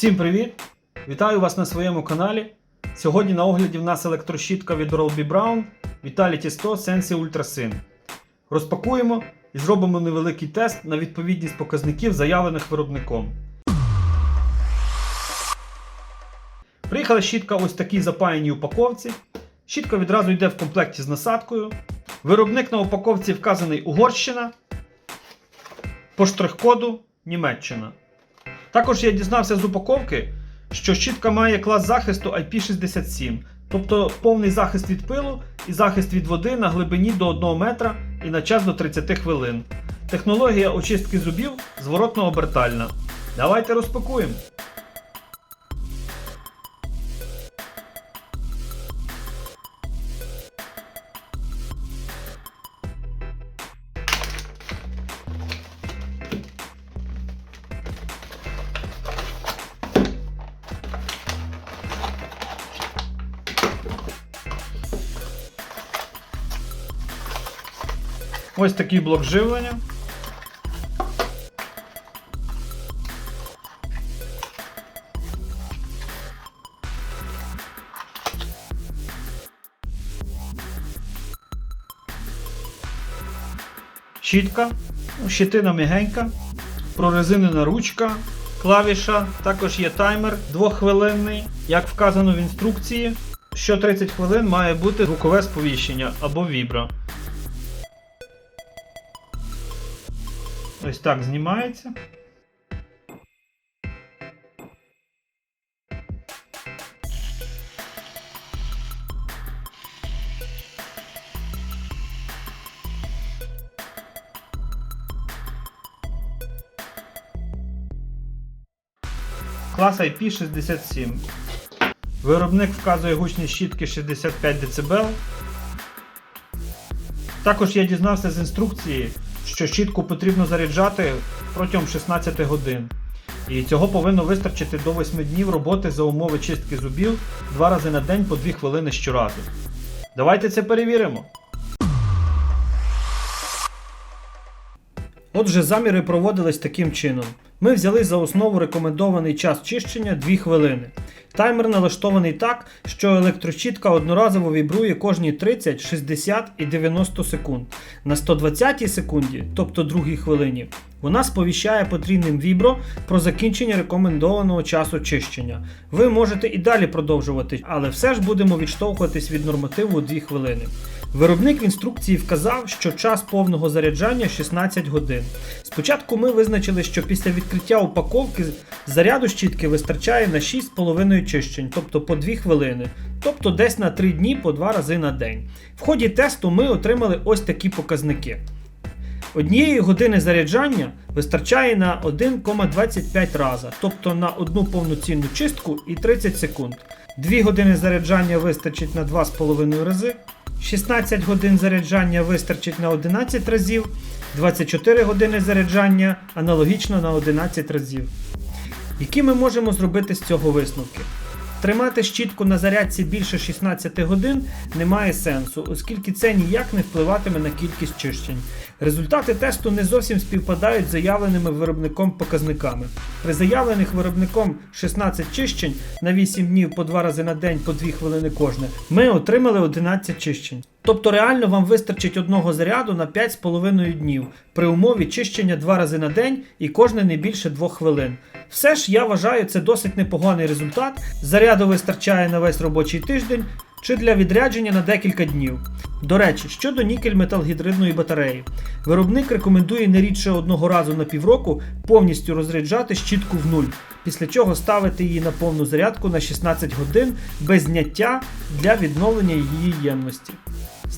Всім привіт! Вітаю вас на своєму каналі. Сьогодні на огляді в нас електрощітка від Oral-B Brown Vitality 100 Sensi Ultra Syn. Розпакуємо і зробимо невеликий тест на відповідність показників, заявлених виробником. Приїхала щітка ось такій запаяній упаковці. Щітка відразу йде в комплекті з насадкою. Виробник на упаковці вказаний Угорщина. По штрих-коду Німеччина. Також я дізнався з упаковки, що щітка має клас захисту IP67, тобто повний захист від пилу і захист від води на глибині до 1 метра і на час до 30 хвилин. Технологія очистки зубів зворотно-обертальна. Давайте розпакуємо. Ось такий блок живлення. Щітка, ну, щитина м'ягенька, прорезинена ручка, клавіша, також є таймер двоххвилинний. Як вказано в інструкції, що 30 хвилин має бути звукове сповіщення або вібра. Ось так знімається. Клас IP67. Виробник вказує гучність щітки 65 дБ. Також я дізнався з інструкції, що щітку потрібно заряджати протягом 16 годин. І цього повинно вистачити до 8 днів роботи за умови чистки зубів два рази на день по 2 хвилини щоразу. Давайте це перевіримо. Отже, заміри проводились таким чином. Ми взяли за основу рекомендований час чищення 2 хвилини. Таймер налаштований так, що електрощітка одноразово вібрує кожні 30, 60 і 90 секунд. На 120 секунді, тобто другій хвилині, вона сповіщає потрійним вібро про закінчення рекомендованого часу чищення. Ви можете і далі продовжувати, але все ж будемо відштовхуватись від нормативу 2 хвилини. Виробник в інструкції вказав, що час повного заряджання 16 годин. Спочатку ми визначили, що після відкриття упаковки заряду щітки вистачає на 6,5 чищень, тобто по 2 хвилини, тобто десь на 3 дні по 2 рази на день. В ході тесту ми отримали ось такі показники. Однієї години заряджання вистачає на 1,25 рази, тобто на одну повноцінну чистку і 30 секунд. 2 години заряджання вистачить на 2,5 рази. 16 годин заряджання вистачить на 11 разів, 24 години заряджання аналогічно на 11 разів. Які ми можемо зробити з цього висновки? Тримати щітку на зарядці більше 16 годин немає сенсу, оскільки це ніяк не впливатиме на кількість чищень. Результати тесту не зовсім співпадають з заявленими виробником показниками. При заявлених виробником 16 чищень на 8 днів по 2 рази на день по 2 хвилини кожне, ми отримали 11 чищень. Тобто реально вам вистачить одного заряду на 5,5 днів при умові чищення 2 рази на день і кожне не більше 2 хвилин. Все ж я вважаю це досить непоганий результат. Заряду вистачає на весь робочий тиждень чи для відрядження на декілька днів. До речі, щодо нікель-металгідридної батареї, виробник рекомендує не рідше одного разу на півроку повністю розряджати щітку в нуль, після чого ставити її на повну зарядку на 16 годин без зняття для відновлення її ємності.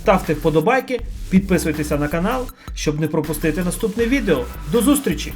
Ставте вподобайки, підписуйтеся на канал, щоб не пропустити наступне відео. До зустрічі!